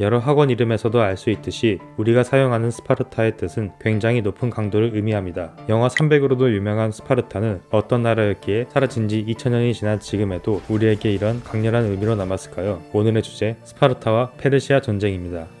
여러 학원 이름에서도 알 수 있듯이 우리가 사용하는 스파르타의 뜻은 굉장히 높은 강도를 의미합니다. 영화 300으로도 유명한 스파르타는 어떤 나라였기에 사라진 지 2000년이 지난 지금에도 우리에게 이런 강렬한 의미로 남았을까요? 오늘의 주제 스파르타와 페르시아 전쟁입니다.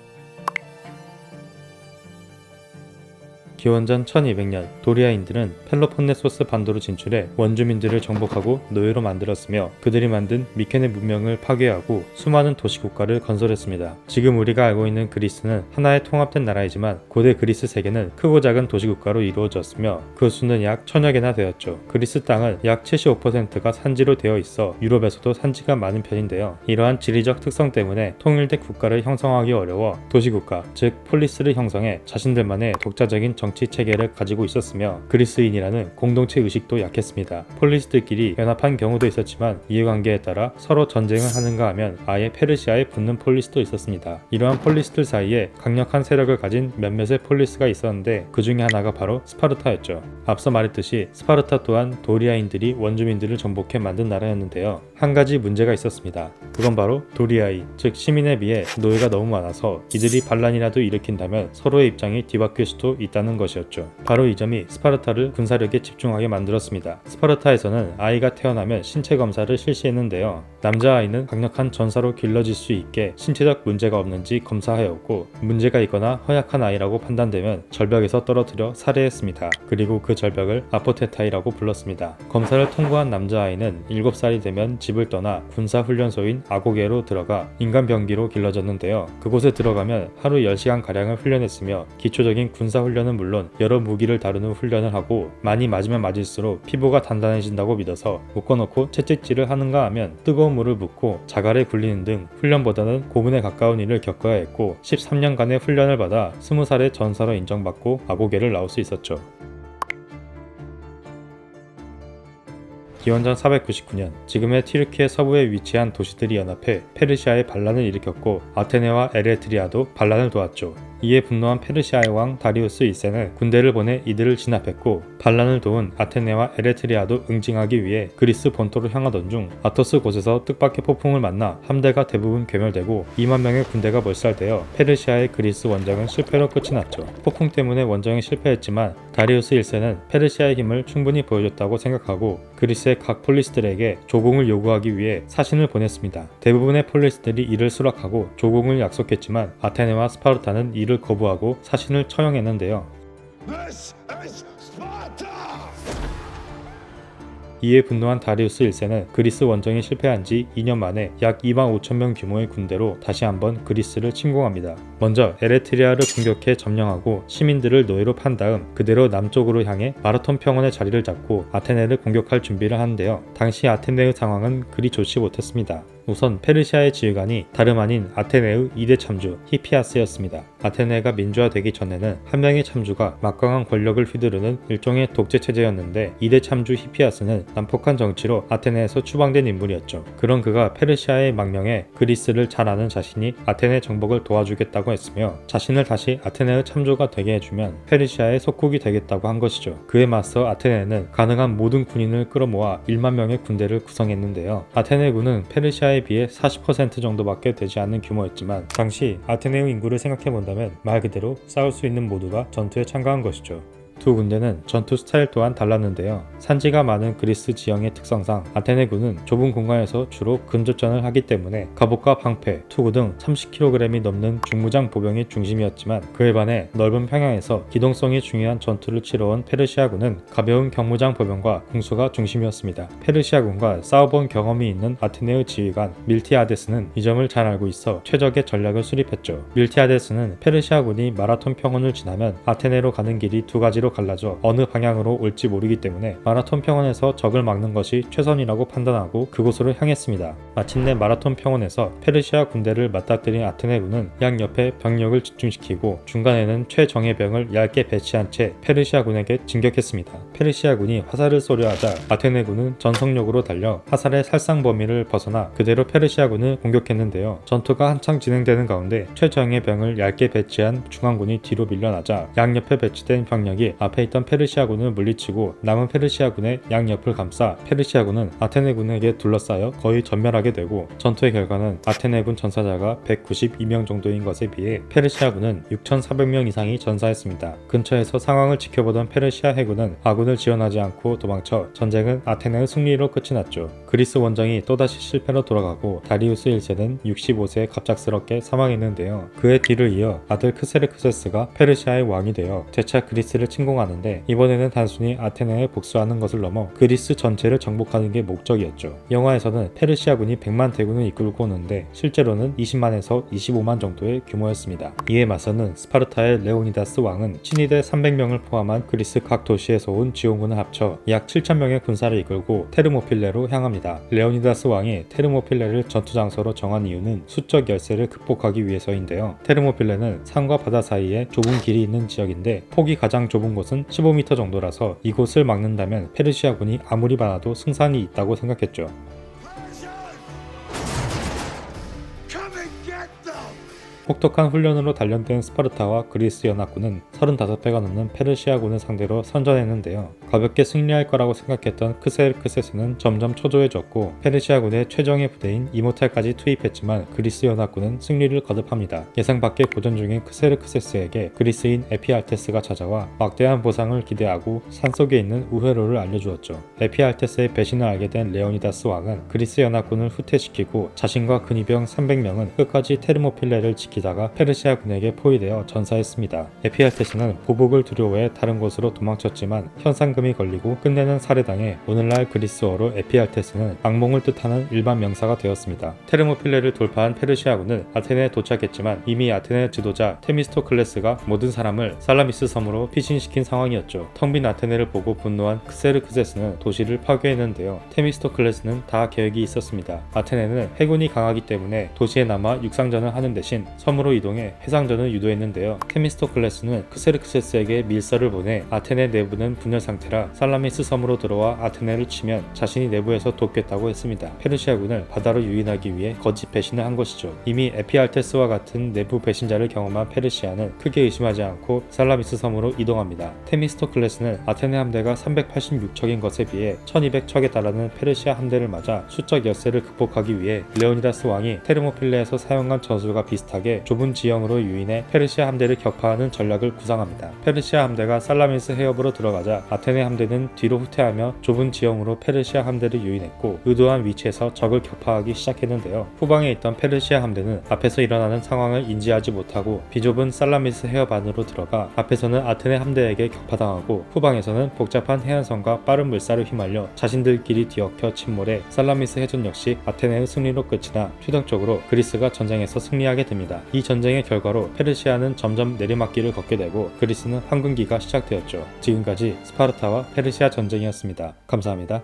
기원전 1200년 도리아인들은 펠로폰네소스 반도로 진출해 원주민들을 정복하고 노예로 만들었으며 그들이 만든 미케네 문명을 파괴하고 수많은 도시 국가를 건설했습니다. 지금 우리가 알고 있는 그리스는 하나의 통합된 나라이지만 고대 그리스 세계는 크고 작은 도시 국가로 이루어졌으며 그 수는 약 천여 개나 되었죠. 그리스 땅은 약 75%가 산지로 되어 있어 유럽에서도 산지가 많은 편인데요. 이러한 지리적 특성 때문에 통일된 국가를 형성하기 어려워 도시 국가, 즉 폴리스를 형성해 자신들만의 독자적인 정치 체계를 가지고 있었으며 그리스인이라는 공동체 의식도 약했습니다. 폴리스들끼리 연합한 경우도 있었지만 이해관계에 따라 서로 전쟁을 하는가 하면 아예 페르시아에 붙는 폴리스도 있었습니다. 이러한 폴리스들 사이에 강력한 세력을 가진 몇몇의 폴리스가 있었는데 그 중에 하나가 바로 스파르타였죠. 앞서 말했듯이 스파르타 또한 도리아인들이 원주민들을 정복해 만든 나라였는데요. 한 가지 문제가 있었습니다. 그건 바로 도리아인, 즉 시민에 비해 노예가 너무 많아서 이들이 반란이라도 일으킨다면 서로의 입장이 뒤바뀔 수도 있다는 것이었죠. 바로 이 점이 스파르타를 군사력에 집중하게 만들었습니다. 스파르타에서는 아이가 태어나면 신체 검사를 실시했는데요. 남자아이는 강력한 전사로 길러질 수 있게 신체적 문제가 없는지 검사하였고 문제가 있거나 허약한 아이라고 판단되면 절벽에서 떨어뜨려 살해했습니다. 그리고 그 절벽을 아포테타이라고 불렀습니다. 검사를 통과한 남자아이는 7살이 되면 집을 떠나 군사훈련소인 아고게로 들어가 인간병기로 길러졌는데요. 그곳에 들어가면 하루 10시간 가량을 훈련했으며 기초적인 군사훈련은 물론 여러 무기를 다루는 훈련을 하고 많이 맞으면 맞을수록 피부가 단단해진다고 믿어서 묶어놓고 채찍질을 하는가 하면 뜨거운 물을 붓고 자갈에 굴리는 등 훈련보다는 고문에 가까운 일을 겪어야 했고 13년간의 훈련을 받아 20살의 전사로 인정받고 아고게를 나올 수 있었죠. 기원전 499년 지금의 튀르키예 서부에 위치한 도시들이 연합해 페르시아에 반란을 일으켰고 아테네와 에레트리아도 반란을 도왔죠. 이에 분노한 페르시아의 왕 다리우스 1세는 군대를 보내 이들을 진압했고 반란을 도운 아테네와 에레트리아도 응징하기 위해 그리스 본토로 향하던 중 아토스 곳에서 뜻밖의 폭풍을 만나 함대가 대부분 괴멸되고 2만 명의 군대가 몰살되어 페르시아의 그리스 원정은 실패로 끝이 났죠. 폭풍 때문에 원정이 실패했지만 다리우스 1세는 페르시아의 힘을 충분히 보여줬다고 생각하고 그리스의 각 폴리스들에게 조공을 요구하기 위해 사신을 보냈습니다. 대부분의 폴리스들이 이를 수락하고 조공을 약속했지만 아테네와 스파르타는 이를 거부하고 사신을 처형했는데요. This is! 이에 분노한 다리우스 1세는 그리스 원정이 실패한 지 2년 만에 약 2만 5천 명 규모의 군대로 다시 한번 그리스를 침공합니다. 먼저 에레트리아를 공격해 점령하고 시민들을 노예로 판 다음 그대로 남쪽으로 향해 마라톤 평원의 자리를 잡고 아테네를 공격할 준비를 하는데요. 당시 아테네의 상황은 그리 좋지 못했습니다. 우선 페르시아의 지휘관이 다름 아닌 아테네의 2대 참주 히피아스였습니다. 아테네가 민주화되기 전에는 한 명의 참주가 막강한 권력을 휘두르는 일종의 독재 체제였는데 2대 참주 히피아스는 난폭한 정치로 아테네에서 추방된 인물이었죠. 그런 그가 페르시아의 망명에 그리스를 잘 아는 자신이 아테네 정복을 도와주겠다고 했으며 자신을 다시 아테네의 참조가 되게 해주면 페르시아의 속국이 되겠다고 한 것이죠. 그에 맞서 아테네는 가능한 모든 군인을 끌어모아 1만 명의 군대를 구성했는데요. 아테네 군은 페르시아 에 비해 40% 정도밖에 되지 않는 규모였지만 당시 아테네의 인구를 생각해 본다면 말 그대로 싸울 수 있는 모두가 전투에 참가한 것이죠. 두 군대는 전투 스타일 또한 달랐는데요. 산지가 많은 그리스 지형의 특성상 아테네군은 좁은 공간에서 주로 근접전을 하기 때문에 갑옷과 방패, 투구 등 30kg이 넘는 중무장 보병이 중심이었지만 그에 반해 넓은 평양에서 기동성이 중요한 전투를 치러온 페르시아군은 가벼운 경무장 보병과 궁수가 중심이었습니다. 페르시아군과 싸워본 경험이 있는 아테네의 지휘관 밀티아데스는 이 점을 잘 알고 있어 최적의 전략을 수립했죠. 밀티아데스는 페르시아군이 마라톤 평원을 지나면 아테네로 가는 길이 두 가지로 갈라져 어느 방향으로 올지 모르기 때문에 마라톤 평원에서 적을 막는 것이 최선이라고 판단하고 그곳으로 향했습니다. 마침내 마라톤 평원에서 페르시아 군대를 맞닥뜨린 아테네군은 양옆에 병력을 집중시키고 중간에는 최정예 병을 얇게 배치한 채 페르시아군에게 진격했습니다. 페르시아군이 화살을 쏘려 하자 아테네군은 전속력으로 달려 화살의 살상 범위를 벗어나 그대로 페르시아군을 공격했는데요. 전투가 한창 진행되는 가운데 최정예 병을 얇게 배치한 중앙군이 뒤로 밀려나자 양옆에 배치된 병력이 앞에 있던 페르시아군을 물리치고 남은 페르시아군의 양옆을 감싸 페르시아군은 아테네군에게 둘러싸여 거의 전멸하게 되고 전투의 결과는 아테네군 전사자가 192명 정도인 것에 비해 페르시아군은 6,400명 이상이 전사했습니다. 근처에서 상황을 지켜보던 페르시아 해군은 아군을 지원하지 않고 도망쳐 전쟁은 아테네의 승리로 끝이 났죠. 그리스 원정이 또다시 실패로 돌아가고 다리우스 1세는 65세에 갑작스럽게 사망했는데요. 그의 뒤를 이어 아들 크세르크세스가 페르시아의 왕이 되어 재차 그리스를 침공 하는데 이번에는 단순히 아테네에 복수하는 것을 넘어 그리스 전체를 정복하는 게 목적이었죠. 영화에서는 페르시아군이 100만 대군을 이끌고 오는데 실제로는 20만에서 25만 정도의 규모였습니다. 이에 맞서는 스파르타의 레오니다스 왕은 친위대 300명을 포함한 그리스 각 도시에서 온 지원군을 합쳐 약 7,000명의 군사를 이끌고 테르모필레로 향합니다. 레오니다스 왕이 테르모필레를 전투 장소로 정한 이유는 수적 열세를 극복하기 위해서인데요. 테르모필레는 산과 바다 사이에 좁은 길이 있는 지역인데 폭이 가장 좁은 곳은 15m 정도라서 이곳을 막는다면 페르시아군이 아무리 많아도 승산이 있다고 생각했죠. 혹독한 훈련으로 단련된 스파르타와 그리스 연합군은 35배가 넘는 페르시아군을 상대로 선전했는데요. 가볍게 승리할 거라고 생각했던 크세르크세스는 점점 초조해졌고 페르시아군의 최정예 부대인 이모탈까지 투입했지만 그리스 연합군은 승리를 거듭합니다. 예상 밖의 고전 중인 크세르크세스에게 그리스인 에피알테스가 찾아와 막대한 보상을 기대하고 산속에 있는 우회로를 알려주었죠. 에피알테스의 배신을 알게 된 레오니다스 왕은 그리스 연합군을 후퇴시키고 자신과 근위병 300명은 끝까지 테르모필레를 지키 다가 페르시아 군에게 포위되어 전사했습니다. 에피알테스는 보복을 두려워해 다른 곳으로 도망쳤지만 현상금이 걸리고 끝내는 살해당해 오늘날 그리스어로 에피알테스는 악몽을 뜻하는 일반 명사가 되었습니다. 테르모필레를 돌파한 페르시아군은 아테네에 도착했지만 이미 아테네 지도자 테미스토클레스가 모든 사람을 살라미스 섬으로 피신시킨 상황이었죠. 텅빈 아테네를 보고 분노한 크세르크세스는 도시를 파괴했는데요. 테미스토클레스는 다 계획이 있었습니다. 아테네는 해군이 강하기 때문에 도시에 남아 육상전을 하는 대신 섬으로 이동해 해상전을 유도했는데요. 테미스토 클레스는 크세르크세스에게 밀서를 보내 아테네 내부는 분열 상태라 살라미스 섬으로 들어와 아테네를 치면 자신이 내부에서 돕겠다고 했습니다. 페르시아군을 바다로 유인하기 위해 거짓 배신을 한 것이죠. 이미 에피알테스와 같은 내부 배신자를 경험한 페르시아는 크게 의심하지 않고 살라미스 섬으로 이동합니다. 테미스토클레스는 아테네 함대가 386척인 것에 비해 1200척에 달하는 페르시아 함대를 맞아 수적 열세를 극복하기 위해 레오니다스 왕이 테르모필레에서 사용한 전술과 비슷하게 좁은 지형으로 유인해 페르시아 함대를 격파하는 전략을 구상합니다. 페르시아 함대가 살라미스 해협으로 들어가자 아테네 함대는 뒤로 후퇴하며 좁은 지형으로 페르시아 함대를 유인했고 의도한 위치에서 적을 격파하기 시작했는데요. 후방에 있던 페르시아 함대는 앞에서 일어나는 상황을 인지하지 못하고 비좁은 살라미스 해협 안으로 들어가 앞에서는 아테네 함대에게 격파당하고 후방에서는 복잡한 해안선과 빠른 물살을 휘말려 자신들끼리 뒤엉켜 침몰해 살라미스 해전 역시 아테네의 승리로 끝이 나 최종적으로 그리스가 전쟁에서 승리하게 됩니다. 이 전쟁의 결과로 페르시아는 점점 내리막길을 걷게 되고 그리스는 황금기가 시작되었죠. 지금까지 스파르타와 페르시아 전쟁이었습니다. 감사합니다.